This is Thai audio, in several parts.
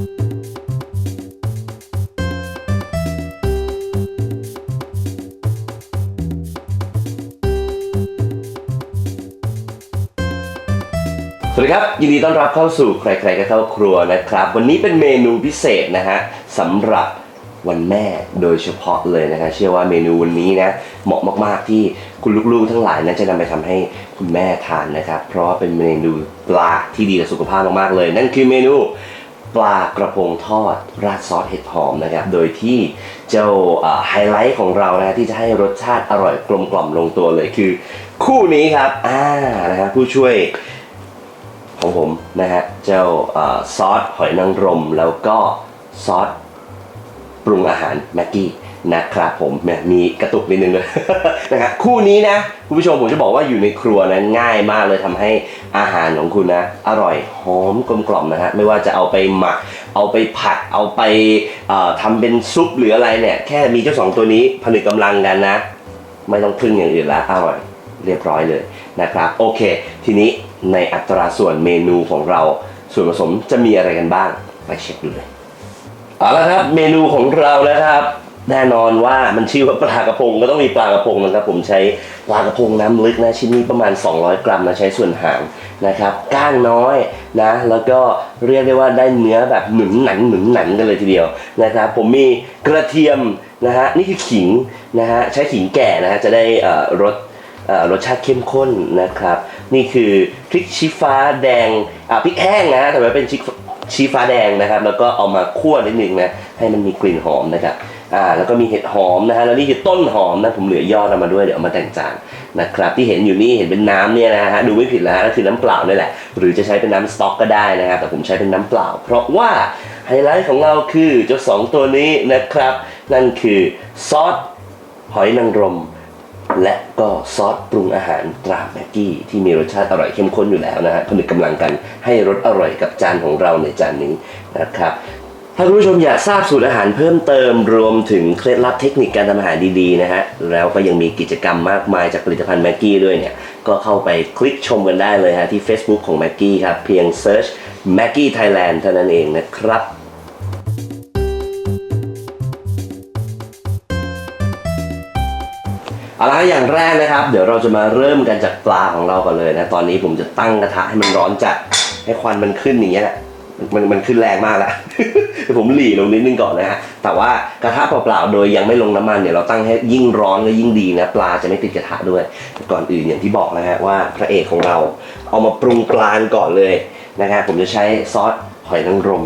สวัสดีครับ ยินดีต้อนรับเข้าสู่ใครๆก็เข้าครัวนะครับ วันนี้เป็นเมนูพิเศษนะฮะสำหรับวันแม่โดยเฉพาะเลยนะฮะเชื่อว่าเมนูวันนี้นะเหมาะมากๆที่คุณลูกๆทั้งหลายนั้นจะนำไปทำให้คุณแม่ทานนะครับ เพราะว่าเป็นเมนูปลาที่ดีกับสุขภาพมากๆเลย นั่นคือเมนู ปลากระพงทอดราดซอสเห็ดหอมนะครับ โดยที่เจ้าไฮไลท์ของเรานะที่จะให้รสชาติอร่อยกลมกล่อมลงตัวเลยคือ คู่นี้ครับอ่านะฮะผู้ช่วยของผมนะฮะเจ้าอซอสหอยนางรมแล้วก็ซอส ปรุงอาหารแม็กกี้นะครับผมแหมมีกระตุกนิดนึงเลยนะฮะคู่นี้นะ คุณผู้ชมผมจะบอกว่าอยู่ในครัวนะง่ายมากเลยทำให้อาหารของคุณนะ อร่อยหอมกลมกล่อมนะฮะไม่ว่าจะเอาไปหมัก เอาไปผัด เอาไปเอ่อทำเป็นซุปหรืออะไรเนี่ย แค่มีเจ้าสองตัวนี้ผนึกกำลังกันนะ ไม่ต้องพึ่งอย่างอื่นล้วอร่อยเรียบร้อยเลยนะครับโอเค ทีนี้ในอัตราส่วนเมนูของเราส่วนผสมจะมีอะไรกันบ้างไปเช็คดูเลย เอาละครับเมนูของเรานะครับ แน่นอนว่ามันชื่อว่าปลากระพงก็ต้องมีปลากระพงนะครับ ผมใช้ปลากระพงน้ำลึกนะชิ้นนี้ประมาณ 200 กรัมนะใช้ส่วนหางนะครับก้างน้อยนะแล้วก็เรียกได้ว่าได้เนื้อแบบหนุนหนันหนุนหนันกันเลยทีเดียวนะครับ ผมมีกระเทียมนะฮะนี่คือขิงนะฮะใช้ขิงแก่นะฮะจะได้รสรสชาติเข้มข้นนะครับ นี่คือพริกชี้ฟ้าแดงอ่าพริกแห้งนะแต่ว่าเป็น ชี้ฟ้าแดงนะครับ แล้วก็เอามาคั่วนิดนึงนะให้มันมีกลิ่นหอมนะครับอ่าแล้วก็มีเห็ดหอมนะฮะแล้วนี่คือต้นหอมนะผมเหลือยอดเอามาด้วยเดี๋ยวเอามาแต่งจานนะครับที่เห็นอยู่นี่เห็นเป็นน้ำเนี่ยนะฮะดูไม่ผิดแล้วฮะก็คือน้ำเปล่านี่แหละ หรือจะใช้เป็นน้ำสต๊อกก็ได้นะครับแต่ผมใช้เป็นน้ำเปล่า เพราะว่าไฮไลท์ของเราคือเจ้าสองตัวนี้นะครับ นั่นคือซอสหอยนางรม และก็ซอสปรุงอาหารตราแม็กกี้ที่มีรสชาติอร่อยเข้มข้นอยู่แล้วนะฮะผนึกกำลังกันให้รสอร่อยกับจานของเราในจานนี้นะครับถ้าคุณผู้ชมอยากทราบสูตรอาหารเพิ่มเติมรวมถึงเคล็ดลับเทคนิคการทำอาหารดีๆนะฮะแล้วก็ยังมีกิจกรรมมากมายจากผลิตภัณฑ์แม็กกี้ด้วยเนี่ยก็เข้าไปคลิกชมกันได้เลยฮะที่ Facebook ของแม็กกี้ครับเพียง Search Maggie Thailand เท่านั้นเองนะครับ เอาละอย่างแรกนะครับ เดี๋ยวเราจะมาเริ่มกันจากปลาของเราก่อนเลยนะ ตอนนี้ผมจะตั้งกระทะให้มันร้อนจัด ให้ควันมันขึ้นอย่างเงี้ยแหละมันมันขึ้นแรงมากแล้วเดี๋ยวผมหลีลงนิดนึงก่อนนะฮะ แต่ว่ากระทะเปล่าๆ โดยยังไม่ลงน้ำมันเนี่ยเราตั้งให้ยิ่งร้อนก็ยิ่งดีนะ ปลาจะไม่ติดกระทะด้วย ก่อนอื่นอย่างที่บอกนะฮะว่าพระเอกของเราเอามาปรุงปลาก่อนเลยนะฮะผมจะใช้ซอสหอยนางรม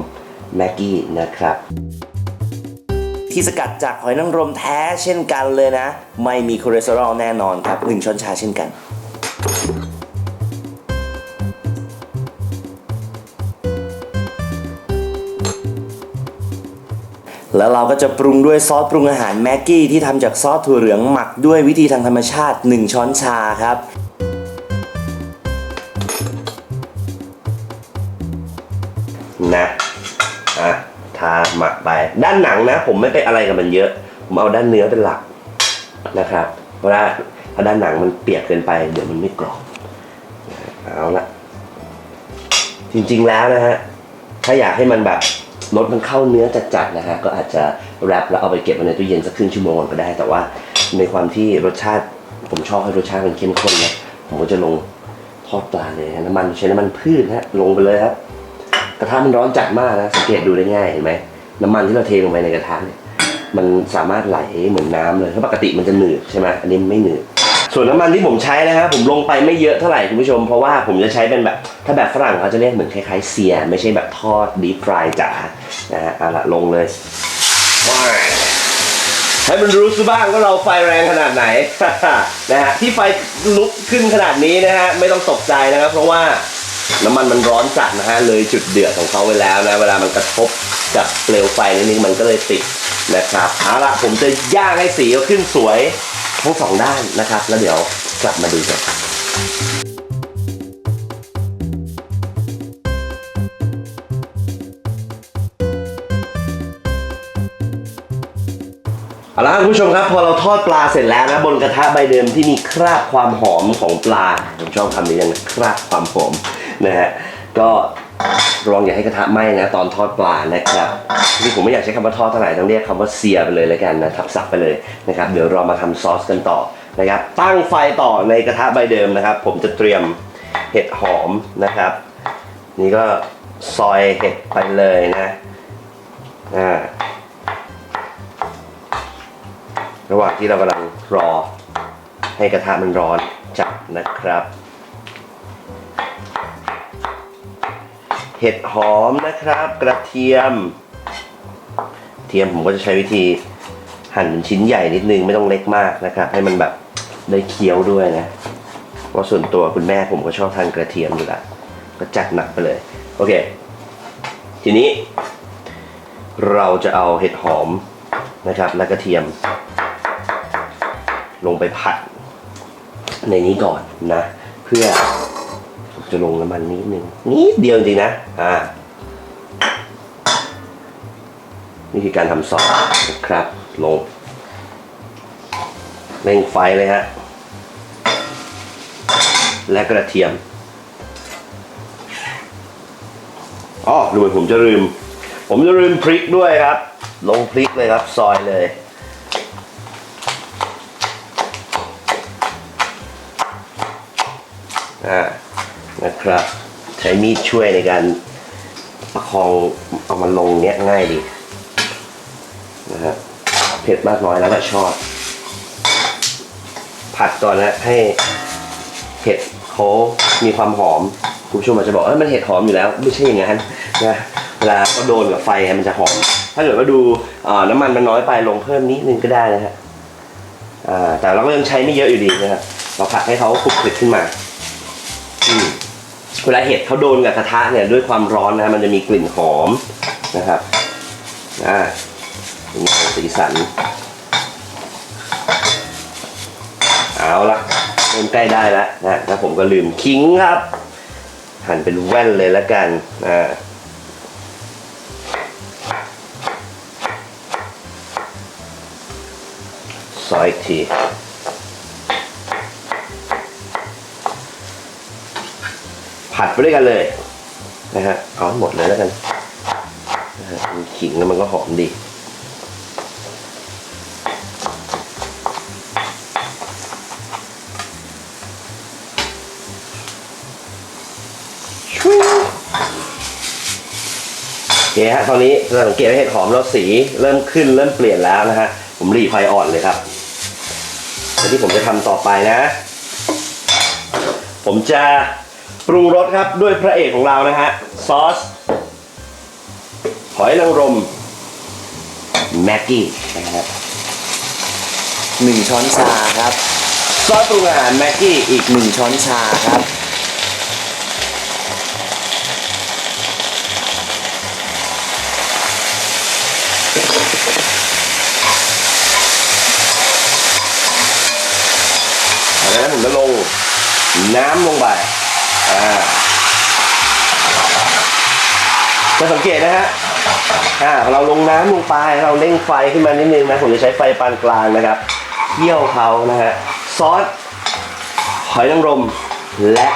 แม็กกี้นะครับ ที่สกัดจากหอยนางรมแท้เช่นกันเลยนะ ไม่มีคอเลสเตอรอลแน่นอนครับหนึ่งช้อนชาเช่นกันแล้วเราก็จะปรุงด้วยซอสปรุงอาหารแม็กกี้ที่ทำจากซอสถั่วเหลืองหมักด้วยวิธีทางธรรมชาติ 1 ช้อนชาครับ ด้านหนังนะ ผมไม่ไปอะไรกับมันเยอะ ผมเอาด้านเนื้อเป็นหลักนะครับ เพราะว่าถ้าด้านหนังมันเปียกเกินไป เดี๋ยวมันไม่กรอบเอาละจริงๆแล้วนะฮะถ้าอยากให้มันแบบรสมันเข้าเนื้อจัดๆนะฮะก็อาจจะแรปแล้วเอาไปเก็บไว้ในตู้เย็นสักครึ่งชั่วโมงก็ได้ แต่ว่าในความที่รสชาติ ผมชอบให้รสชาติมันเข้มข้นนะผมก็จะลงทอดปลาเลยน้ำมันใช้น้ำมันพืชฮะลงไปเลยครับกระทะมันร้อนจัดมากนะสังเกตดูได้ง่ายเห็นไหม น้ำมันที่เราเทลงไปในกระทะเนี่ยมันสามารถไหลเหมือนน้ำเลยเพราะปกติมันจะหนืดใช่ไหมอันนี้ไม่หนืดส่วนน้ำมันที่ผมใช้นะครับผมลงไปไม่เยอะเท่าไหร่คุณผู้ชม เพราะว่าผมจะใช้เป็นแบบ ถ้าแบบฝรั่งเขาจะเรียกเหมือนคล้ายๆเซีย ไม่ใช่แบบทอดดีฟรายจ๋านะฮะเอาละลงเลยให้มันรู้ซะบ้างว่าเราไฟแรงขนาดไหนนะฮะที่ไฟลุกขึ้นขนาดนี้นะฮะไม่ต้องตกใจนะครับ เพราะว่าน้ำมันมันร้อนจัดนะฮะเลยจุดเดือดของเขาไวแล้วนะเวลามันกระทบ กับเปลวไฟนิดนึงมันก็เลยติดนะครับเอาละผมจะย่างให้สีขึ้นสวยทั้งสองด้านนะครับ แล้วเดี๋ยวกลับมาดูกันเอาละคุณผู้ชมครับพอเราทอดปลาเสร็จแล้วนะบนกระทะใบเดิมที่มีคราบความหอมของปลาผมชอบคำนี้จังคราบความหอมนะฮะก็ ระวังอย่าให้กระทะไหม้นะ ตอนทอดปลานะครับนี่ผมไม่อยากใช้คำว่าทอดเท่าไหร่ต้องเรียกคำว่าเสียไปเลยแล้วกันนะทับศัพท์ไปเลยนะครับเดี๋ยวเรามาทำซอสกันต่อนะครับตั้งไฟต่อในกระทะใบเดิมนะครับ ผมจะเตรียมเห็ดหอมนะครับ นี่ก็ซอยเห็ดไปเลยนะอ่าระหว่างที่เรากำลังรอให้กระทะมันร้อนจับนะครับ เห็ดหอมนะครับ กระเทียม เทียมผมก็จะใช้วิธีหั่นเป็นชิ้นใหญ่นิดนึงไม่ต้องเล็กมากนะครับ ให้มันแบบได้เคี้ยวด้วยนะเพราะส่วนตัวคุณแม่ผมก็ชอบทานกระเทียมอยู่ละก็จัดหนักไปเลย โอเค ทีนี้ เราจะเอาเห็ดหอมนะครับ และกระเทียม ลงไปผัดในนี้ก่อนนะ เพื่อ จะลงน้ำมันนิดนึงนิดเดียวจริงนะอ่านี่คือการทำซอสครับลงเร่งไฟเลยฮะและกระเทียมอ๋อดูเหมือนผมจะลืม ผมจะลืมพริกด้วยครับ ลงพริกเลยครับ ซอยเลย อ่า นะครับ ใช้มีดช่วยในการประคองเอามันลงเนี้ยง่ายดีนะฮะเผ็ดมากน้อยแล้วแต่ชอบ ผัดก่อนนะให้เห็ดเขามีความหอมคุณผู้ชมอาจจะบอกเออมันเห็ดหอมอยู่แล้ว ไม่ใช่อย่างนั้นนะเวลาก็โดนกับไฟมันจะหอม ถ้าเกิดว่าดูน้ำมันมันน้อยไปลงเพิ่มนิดนึงก็ได้นะฮะแต่เราก็ยังใช้ไม่เยอะอยู่ดีนะครับเราผัดให้เขาคลุกคลิกขึ้นมา อืม เวลาเห็ดเขาโดนกับกระทะเนี่ยด้วยความร้อนนะมันจะมีกลิ่นหอมนะครับอ่าสีสัน เอาละเริ่มใกล้ได้แล้วนะแล้วผมก็ลืมคิงครับ หั่นเป็นแว่นเลยแล้วกันอ่าซอยอีกที ผัดไปด้วยกันเลยนะฮะเอาให้หมดเลยแล้วกันนะฮะมีขิงแล้วมันก็หอมดีชุยโอเคฮะตอนนี้สังเกตว่าเห็ดหอมเราสีเริ่มขึ้นเริ่มเปลี่ยนแล้วนะฮะผมรีไฟอ่อนเลยครับที่ผมจะทำต่อไปนะ ผมจะ ปรุงรสครับด้วยพระเอกของเรานะฮะ ซอส หอยนางรมแม็กกี้นะครับหนึ่งช้อนชาครับ ซอสปรุงอาหารแม็กกี้อีกหนึ่งช้อนชาครับแล้วผมจะลงน้ำลงไปอ่า จะสังเกตนะฮะอ่าเราลงน้ำลงไปเราเร่งไฟขึ้นมานิดนึงนะผมจะใช้ไฟปานกลางนะครับเคี่ยวเขานะฮะซอสหอยนางรมและ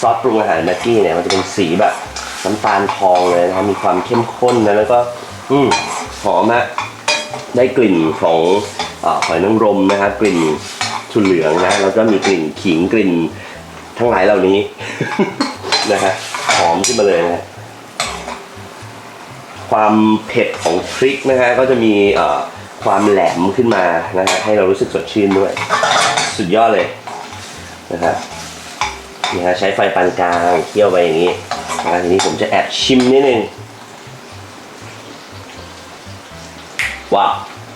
ซอสปรุงอาหารแม็กกี้เนี่ยมันจะเป็นสีแบบน้ำตาลทองเลยนะครับมีความเข้มข้นนะแล้วก็อืมหอมฮะได้กลิ่นของอหอยนางรมนะครับกลิ่นชุนเหลืองนะแล้วก็มีกลิ่นขิงกลิ่น ทั้งหลายเหล่านี้ นะฮะหอมขึ้นมาเลยนะความเผ็ดของพริกนะฮะก็จะมีเอ่อความแหลมขึ้นมานะฮะให้เรารู้สึกสดชื่นด้วย สุดยอดเลยนะฮะนี่ฮะใช้ไฟปานกลางเคี่ยวไปอย่างนี้นะทีนี้ผมจะแอบชิมนิดนึงว้าว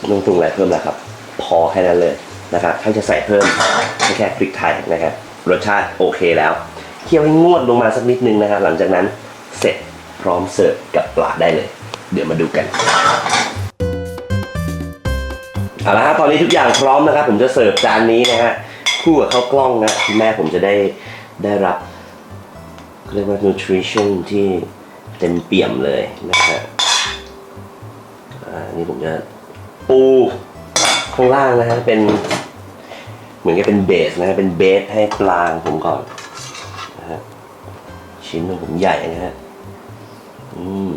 ไม่งปรุงอะไรเพิ่มแล้วครับ พอแค่นั้นเลยนะครับถ้าจะใส่เพิ่มแค่พริกไทยนะครับ รสชาติโอเคแล้ว เคี่ยวให้งวดลงมาสักนิดนึงนะครับหลังจากนั้นเสร็จพร้อมเสิร์ฟกับปลาได้เลย เดี๋ยวมาดูกันเอาละครับตอนนี้ทุกอย่างพร้อมนะครับ ผมจะเสิร์ฟจานนี้นะฮะคู่กับข้าวกล้องนะคุณแม่ผมจะได้ได้รับเรียกว่า nutrition ที่เต็มเปี่ยมเลยนะฮะอ่านี่ผมจะปูข้างล่างนะฮะเป็น เหมือนกับเป็นเบสนะฮะเป็นเบสให้ปลาของผมก่อนนะฮะชิ้นของผมใหญ่นะฮะอืม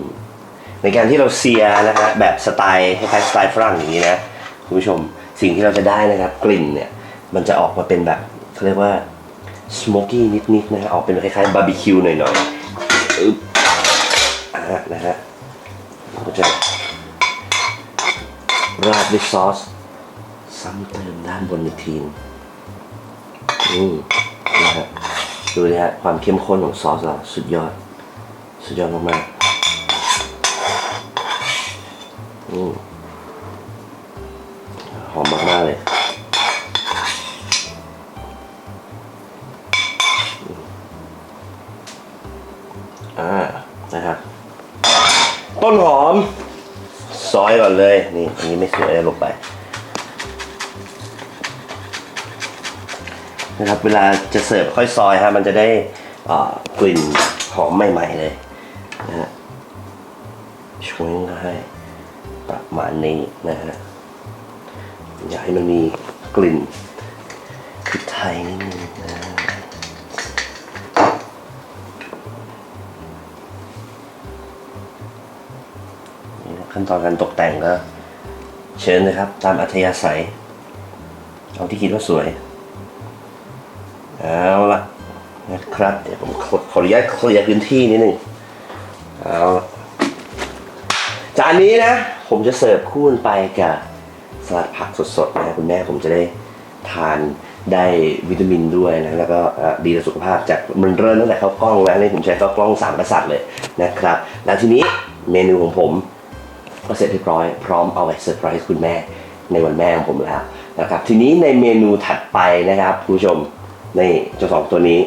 ในการที่เราเซียนะฮะแบบสไตล์คล้ายๆสไตล์ฝรั่งอย่างนี้นะคุณผู้ชมสิ่งที่เราจะได้นะครับ กลิ่นเนี่ย มันจะออกมาเป็นแบบเขาเรียกว่าสโมกกี้นิดๆนะฮะออกเป็นคล้ายๆบาร์บีคิวหน่อยๆอึ๊บอ่านะฮะก็จะราดด้วยซอสซ้ำเติมด้านบนอีกที นึงอืมนะฮะดูนะฮะความเข้มข้นของซอสเราสุดยอด สุดยอดมากๆอืมหอมมากๆเลยอ่านะครับต้นหอม ซอยก่อนเลย นี่อันนี้ไม่สวยเอาลงไป นะครับ เวลาจะเสิร์ฟค่อยซอยฮะมันจะได้กลิ่นหอมใหม่ๆเลยนะฮะช่วยให้ประมาณนี้นะฮะอยากให้มันมีกลิ่นพริกไทยนิดนึงนะนี่นะขั้นตอนการตกแต่งก็เชิญนะครับ ตามอัธยาศัย เอาที่คิดว่าสวย เอาละนะครับเดี๋ยวผมขออนุญาตเคลียร์พื้นที่นิดนึงเอาจานนี้นะ ผมจะเสิร์ฟคู่นไปกับสลัดผักสดๆนะคุณแม่ผมจะได้ทานได้วิตามินด้วยนะแล้วก็ดีต่อสุขภาพจากมันเริ่มตั้งแต่เข้ากล้องแล้วนี่ผมใช้เข้ากล้องสามกษัตริย์เลยนะครับ แล้วทีนี้เมนูของผมก็เสร็จเรียบร้อยพร้อมเอาไว้เซอร์ไพรส์คุณแม่ในวันแม่ของผมแล้วนะครับ ทีนี้ในเมนูถัดไปนะครับคุณผู้ชม นี่เจ้าสองตัวนี้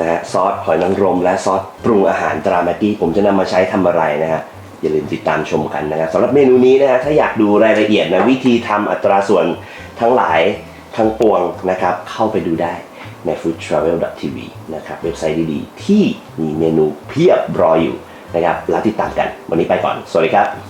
นะฮะซอสหอยนางรม และซอสปรุงอาหารตราแม็กกี้ผมจะนำมาใช้ทำอะไรนะฮะอย่าลืมติดตามชมกันนะครับสำหรับเมนูนี้นะฮะถ้าอยากดูรายละเอียดนะวิธีทำอัตราส่วนทั้งหลายทั้งปวงนะครับ เข้าไปดูได้ใน foodtravel.tv นะครับเว็บไซต์ดีๆ ที่มีเมนูเพียบรออยู่นะครับแล้วติดตามกัน วันนี้ไปก่อน สวัสดีครับ